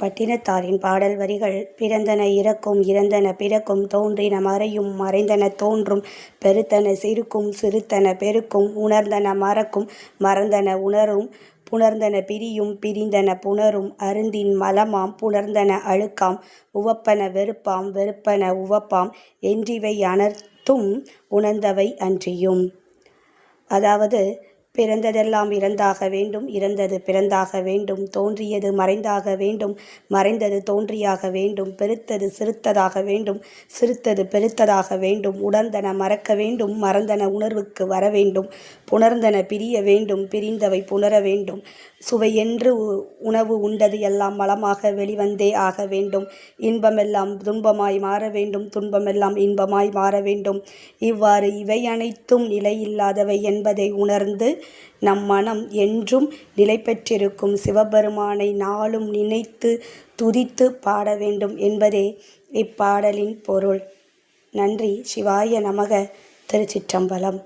பட்டினத்தாரின் பாடல் வரிகள் பிறந்தன இறக்கும் இறந்தன பிறக்கும் தோன்றின மறையும் மறைந்தன தோன்றும் பெருத்தன சிறுக்கும் சிறுத்தன பெருக்கும் உணர்ந்தன மறக்கும் மறந்தன உணரும் புணர்ந்தன பிரியும் பிரிந்தன புணரும் அருந்தின் மலமாம் புணர்ந்தன அழுக்காம் உவப்பன வெறுப்பாம் வெறுப்பன உவப்பாம் என்றிவை அனர்த்தும் உணர்ந்தவை அன்றியும். அதாவது பிறந்ததெல்லாம் இறந்தாக வேண்டும் இறந்தது பிறந்தாக வேண்டும் தோன்றியது மறைந்தாக வேண்டும் மறைந்தது தோன்றியாக வேண்டும் பெருத்தது சிறுத்ததாக வேண்டும் சிறுத்தது பெருத்ததாக வேண்டும் உணர்ந்தன மறக்க வேண்டும் மறந்தன உணர்வுக்கு வர வேண்டும் புணர்ந்தன பிரிய வேண்டும் பிரிந்தவை புணர வேண்டும் சுவையென்று உணவு உண்டது எல்லாம் மலமாக வெளிவந்தே ஆக வேண்டும் இன்பமெல்லாம் துன்பமாய் மாற வேண்டும் துன்பமெல்லாம் இன்பமாய் மாற வேண்டும் இவ்வாறு இவை அனைத்தும் நிலையில்லாதவை என்பதை உணர்ந்து நம் மனம் என்றும் நிலை பெற்றிருக்கும் சிவபெருமானை நாளும் நினைத்து துதித்து பாட வேண்டும் என்பதே இப்பாடலின் பொருள். நன்றி. சிவாய நமக. திருச்சிற்றம்பலம்.